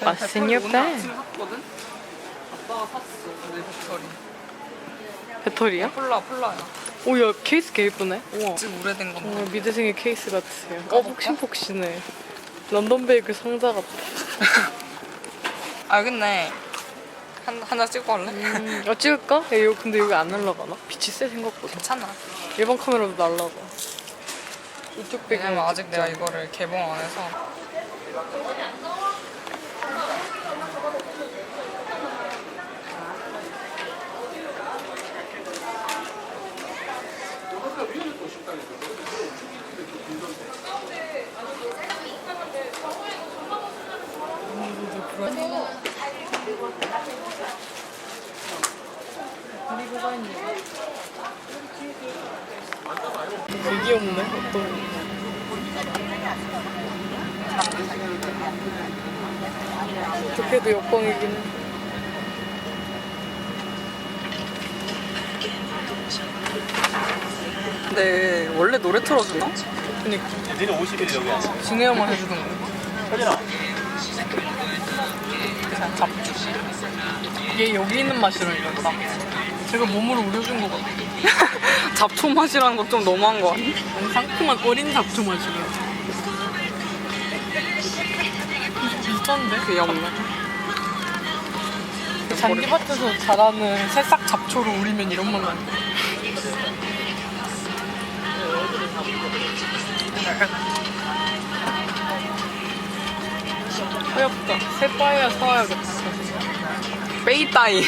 What's in your bag? 샀거든? 아빠가 샀어 내 배터리 배터리야? 폴라 폴라야 오 야 케이스 개 예쁘네. 우와. 지금 오래된 건데 정말 미대생의 케이스 같으세요. 어 폭신폭신해. 런던 베이글 상자 같아. 아 여깄네 한, 하나 찍고 할래? 음, 어 찍을까? 야, 이거 근데 여기 안 날라가나? 빛이 세 생각보다. 괜찮아 일반 카메라도 날라가. 이쪽 배경. 왜냐면 아직 내가 이거를 개봉 안 해서 되게 귀엽네. 어떤. 어떻게도 역광이긴 해. 근데 원래 노래 틀어주나? 그니까. 니는 50일 여기 왔어. 진행만 해주는 거야 혜진아. 그냥 얘 여기 있는 맛이라니까. 딱. 제가 몸으로 우려준 거 같아. 잡초 맛이라는 건 좀 너무한 거 아니? 아니, 상큼한 어린 잡초 맛이래. 비슷한데? 귀엽네 잔디밭에서 자라는 새싹 잡초로 우리면 이런 맛 나는데. 어렵다. 새빠야 사와야겠다. 빼이따이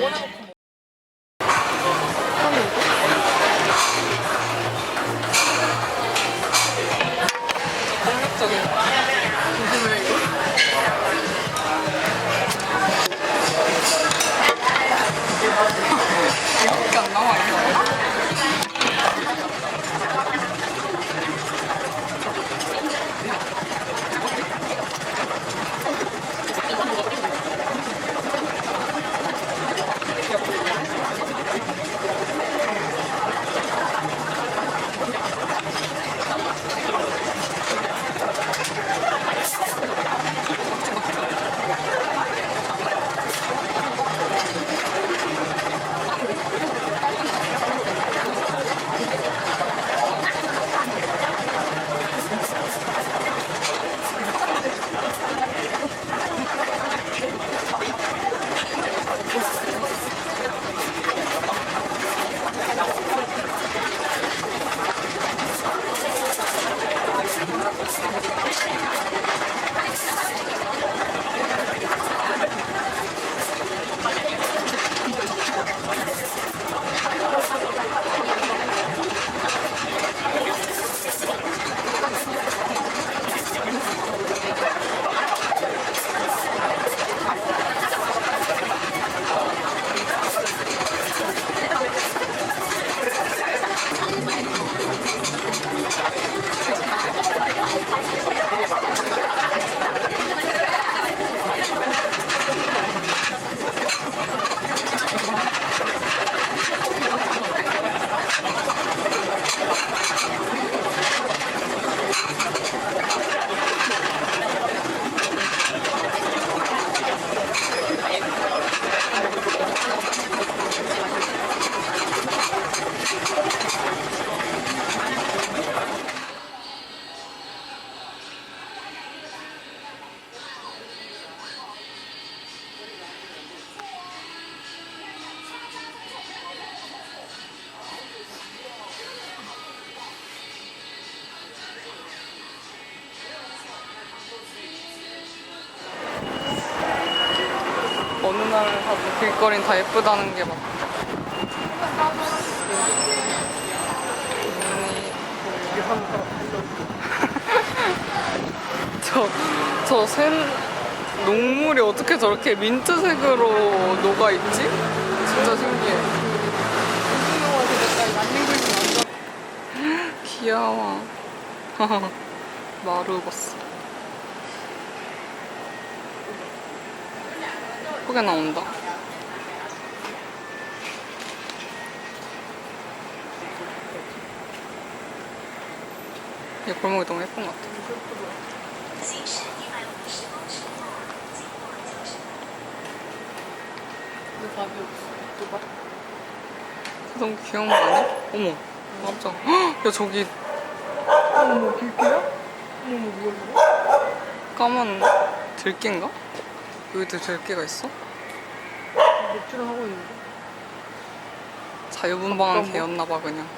Wow. 길거리는 다 예쁘다는 게 막. 저, 저 샘, 녹물이 어떻게 저렇게 민트색으로 녹아있지? 진짜 신기해. 귀여워. 마르봤어. 예쁘게 나온다. 이 골목이 너무 예쁜 것 같아. 근데 답이 없어. 또 봐. 너무 귀여운 거 아니야? 어머, 깜짝. 헉, 야 저기 어머, 길게야? 어머, 뭐야, 이거? 까만 들깨인가? 여기도 들깨가 있어? 맥주를 하고 있는데. 자유분방한 잠깐만. 개였나봐 그냥.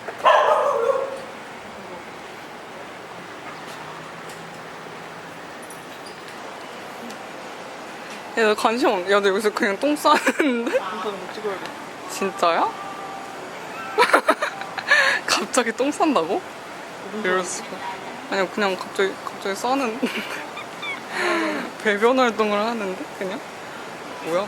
야, 나 관심 없. 야, 나 여기서 그냥 똥 싸는데? 일단 못 찍어야겠다. 진짜야? 갑자기 똥 싼다고? 이럴 수가. 아니 그냥 갑자기 갑자기 싸는 배변 활동을 하는데 그냥 뭐야?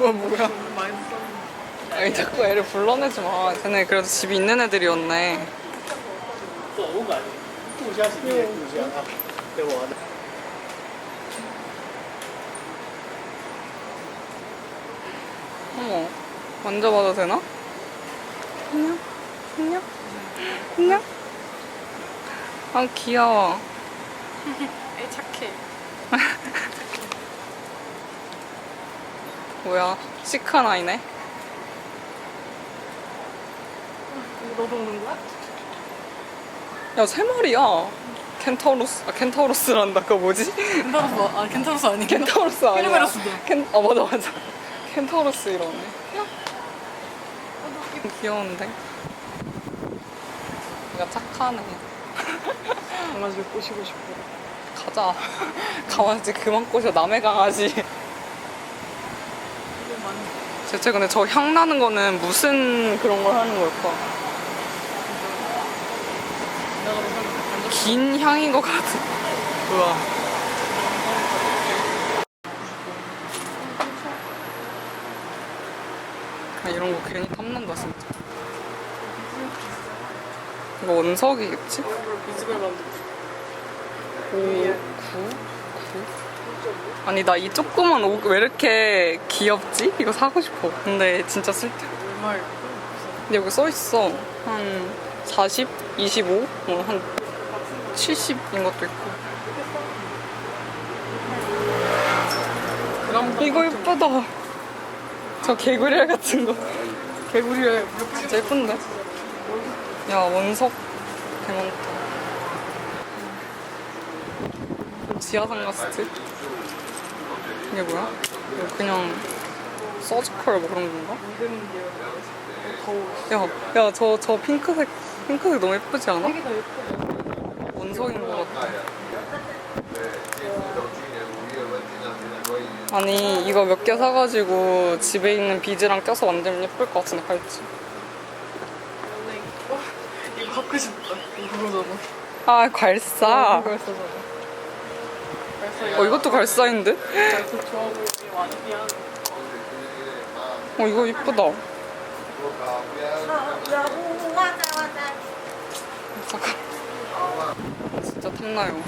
와 뭐야? 많이 썼는데. 아니 자꾸 애를 불러내지 마. 쟤네 그래도 집이 있는 애들이었네. 这我感觉杜家是因为杜家他给我的。 어머 만져봐도 되나? 안녕 안녕 안녕. 아 귀여워. 애 착해. 뭐야 시크한 아이네. 너도 오는 거야? 야 세 마리야. 켄타우로스 아 켄타우로스란다. 그거 뭐지? 켄타로스, 아, 켄타로스 아니야? 켄타우로스 아니야? 케르베로스도. 켄, 아 맞아 맞아. 켄타우로스 이러네. 귀여운데. 얘가 착하네. 강아지를 꼬시고 싶어. 가자. 강아지 그만 꼬셔. 남의 강아지. 대체 근데 저 향 나는 거는 무슨 그런 걸 하는 걸까? 완전 긴 향인 것 같아. 우와. 아, 이런 거 괜히 탐난다, 진짜. 이거 원석이겠지? 만들고 싶어. 5, 9, 9. 아니, 나 이 조그만 옷 왜 이렇게 귀엽지? 이거 사고 싶어. 근데 진짜 쓸데. 얼마에? 근데 여기 써 있어. 한 40, 25, 뭐한 70인 것도 있고. 이거 예쁘다. 저 개구리 같은 거. 개구리를 진짜 예쁜데? 야, 원석 대만다. 지하상 가스트? 이게 뭐야? 이거 그냥 서지컬 뭐 그런 건가? 야, 야, 저, 저 핑크색, 핑크색 너무 예쁘지 않아? 원석인 것 같아. 아니 이거 몇 개 사가지고 집에 있는 비즈랑 껴서 만들면 예쁠 것 같은데 팔찌. 원래 이거, 이거 갖고 싶다. 이거. 아 괄사. 이거 했어잖아. 그래서 어 이것도 괄사인데? 이거 좋아 보이지 완비한. 어 이거 이쁘다. 잠깐. 진짜 탐나요.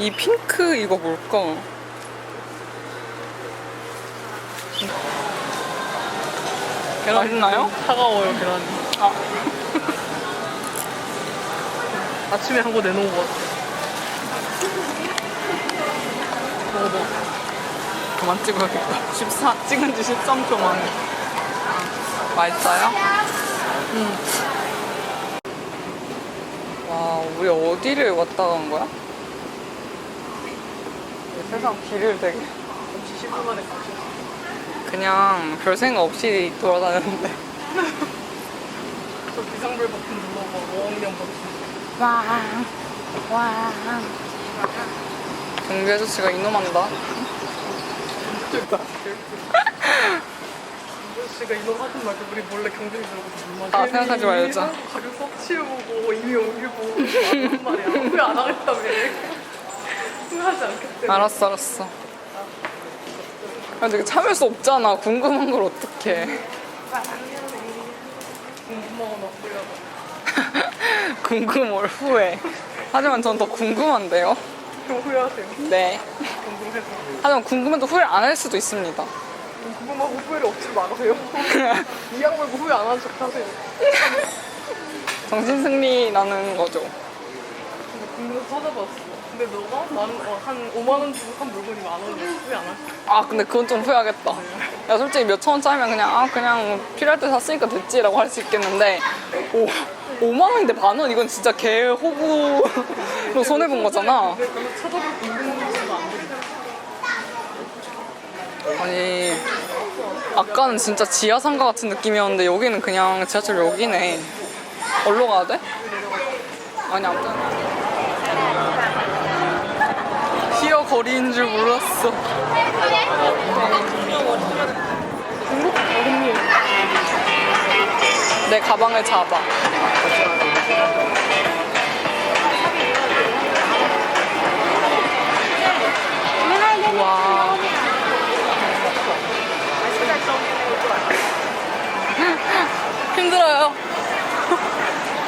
이 핑크 이거 뭘까? 맛있나요? 차가워요 계란이. 아. 아침에 한 거 내놓은 거 같아. 먹어봐. 그만 찍어야겠다. 14, 찍은 지 13초 만에. 맛있어요? 응. 와, 우리 어디를 왔다 간 거야? 세상 길을 되게 잠시 10분 만에 가셨어. 그냥 별 생각 없이 돌아다녔는데. 저 비상불 버튼 눌러봐. 어학년 버튼. 경비 아저씨가 이놈한다. 아저씨가 이거 하든 말든 우리 몰래 경쟁 들어가서 물 아, 생각하지 말자. 가격 섭취해보고 이미 옮기고 하는 말이야. 왜안 하겠다며. 후회하지 않겠대. 알았어, 알았어. 근데 참을 수 없잖아. 궁금한 걸 어떡해. 궁금한 건 없으려고. 궁금할 후회. 하지만 전 더 궁금한데요? 그럼 후회하세요. 네. 궁금해서. 하지만 궁금해도 후회 안할 수도 있습니다. 궁금하고 후회를 억지로 말하세요. 이양 말고 후회 안 하는 척 하세요. 정신승리라는 거죠. 궁금해서 찾아봤어. 근데 너가 만, 어, 한 5만 원 주고 산 물건이 만 원이면 후회 안 하시죠? 아 근데 그건 좀 후회하겠다. 야 솔직히 몇 천 원 짜리면 그냥 아 그냥 필요할 때 샀으니까 됐지라고 할 수 있겠는데 오 5만 원인데 만 원 이건 진짜 개 호구로 손해 본 거잖아. 근데 그거 찾아볼. 아니 아까는 진짜 지하 상가 같은 느낌이었는데 여기는 그냥 지하철역이네. 어디로 가야 돼? 아니 아무튼 히어 거리인 줄 몰랐어. 내 가방을 잡아. 와. 힘들어요.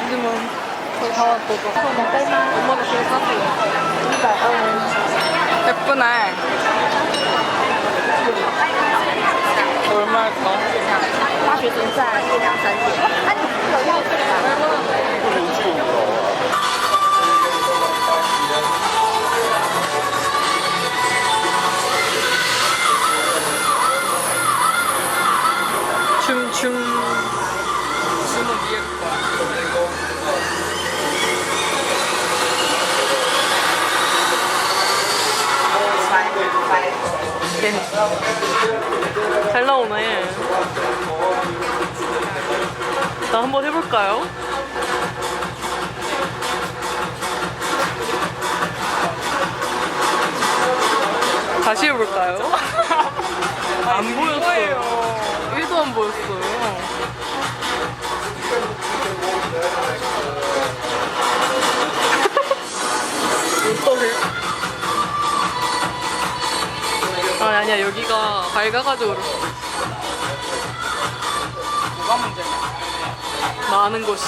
하지만 저 사왔거든. 엄마가 그거 샀어요. 예쁘네. 얼마일까? 大学生在月亮三点。啊，你有钥 잘 나오네. 나 한번 해볼까요? 다시 해볼까요? 안 보였어요. 1도 안 보였어요. 아, 아니야. 여기가 밝아가지고 그렇어. 뭐가 문제냐? 많은 것이.